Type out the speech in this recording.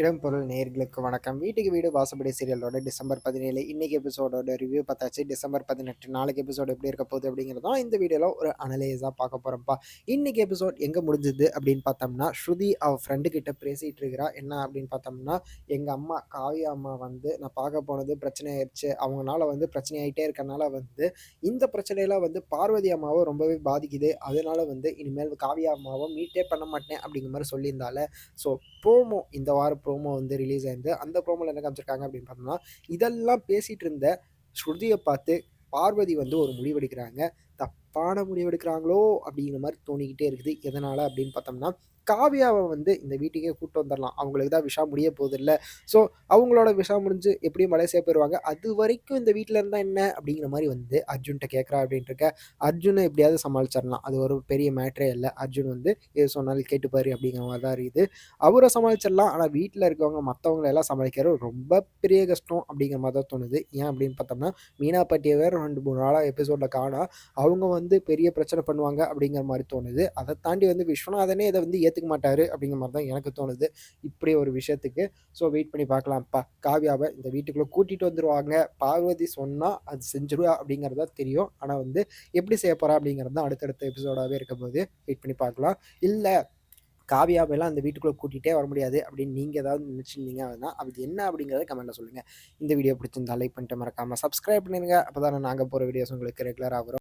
இடம்பொருள் நேயர்களுக்கு வணக்கம். வீட்டுக்கு வீடு வாசப்படி சீரியலோட டிசம்பர் பதினேழு. இன்னைக்கு எபிசோடோட ரிவ்யூ பார்த்தாச்சு. டிசம்பர் பதினெட்டு நாளைக்கு எபிசோடு எப்படி இருக்க போகுது அப்படிங்கிறதும் இந்த வீடியோவில் ஒரு அனலைஸாக பார்க்க போகிறோம்ப்பா இன்னைக்கு எபிசோட் எங்கே முடிஞ்சுது அப்படின்னு பார்த்தோம்னா ஸ்ருதி அவ ஃப்ரெண்டு கிட்ட பேசிகிட்டு இருக்கிறா. என்ன அப்படின்னு பார்த்தோம்னா எங்கள் அம்மா காவியா அம்மா வந்து நான் பார்க்க போனது பிரச்சனை ஆயிடுச்சு. அவங்களால வந்து பிரச்சனை ஆகிட்டே இருக்கனால வந்து இந்த பிரச்சனையெல்லாம் வந்து பார்வதி அம்மாவை ரொம்பவே பாதிக்குது. அதனால வந்து இனிமேல் காவியா அம்மாவை மீட்டே பண்ண மாட்டேன் அப்படிங்கிற மாதிரி சொல்லியிருந்தால. ஸோ போமோ இந்த வாரம் ப்ரோமோ வந்து ரிலீஸ் ஆயிருந்து அந்த ப்ரோமோவில் என்ன காமிச்சிருக்காங்க அப்படின்னு பார்த்தோம்னா இதெல்லாம் பேசிகிட்டு இருந்த ஸ்ருதியை பார்த்து பார்வதி வந்து ஒரு முடிவெடுக்கிறாங்க. தப்பான முடிவெடுக்கிறாங்களோ அப்படிங்கிற மாதிரி தோணிக்கிட்டே இருக்குது. எதனால் அப்படின்னு பார்த்தோம்னா காவியாவை வந்து இந்த வீட்டுக்கே கூட்டு வந்துடலாம். அவங்களுக்கு தான் விஷா முடிய போகுது இல்லை ஸோ அவங்களோட விஷா முடிஞ்சு எப்படியும் மலேசியா போயிடுவாங்க அது வரைக்கும் இந்த வீட்டில் இருந்தால் என்ன அப்படிங்கிற மாதிரி வந்து அர்ஜுன்கிட்ட கேட்குறா அப்படின்ட்டு இருக்க அர்ஜுனை எப்படியாவது சமாளிச்சிடலாம். அது ஒரு பெரிய மேட்ரே இல்லை. அர்ஜுன் வந்து எது சொன்னாலும் கேட்டுப்பாரு அப்படிங்கிற மாதிரி தான் இருக்குது. அவரை சமாளிச்சிடலாம். ஆனால் வீட்டில் இருக்கவங்க மற்றவங்களை எல்லாம் சமாளிக்கிறது ரொம்ப பெரிய கஷ்டம் அப்படிங்கிற மாதிரி தான் தோணுது. ஏன் அப்படின்னு பார்த்தோம்னா மீனாபாட்டியை வேறு ரெண்டு மூணு நாளாக எபிசோடில் காணா. அவங்க வந்து பெரிய பிரச்சனை பண்ணுவாங்க அப்படிங்கிற மாதிரி தோணுது. அதை தாண்டி வந்து விஸ்வநாதனே இதை வந்து ஏற்றுக்க மாட்டார் அப்படிங்கிற மாதிரி தான் எனக்கு தோணுது. இப்படி ஒரு விஷயத்துக்கு. ஸோ வெயிட் பண்ணி பார்க்கலாம்ப்பா காவியாவை இந்த வீட்டுக்குள்ளே கூட்டிகிட்டு வந்துடுவாங்க பார்வதி சொன்னால் அது செஞ்சிருவா அப்படிங்கிறதா தெரியும். ஆனால் வந்து எப்படி செய்ய போகிறா அப்படிங்கிறது தான் அடுத்தடுத்த எபிசோடாகவே இருக்க போது வெயிட் பண்ணி பார்க்கலாம். இல்லை காவியாவெல்லாம் அந்த வீட்டுக்குள்ளே கூட்டிகிட்டே வர முடியாது அப்படின்னு நீங்கள் ஏதாவது நினச்சிருந்தீங்க அப்படின்னா அது என்ன அப்படிங்கிறத கமெண்ட்டில் சொல்லுங்கள் இந்த வீடியோ பிடிச்சிருந்தா லைக் பண்ணிட்டு மறக்காமல் சப்ஸ்கிரைப் பண்ணிடுங்க. அப்போ தான் நாங்கள் போகிற வீடியோஸ் உங்களுக்கு ரெகுலராக வரும்.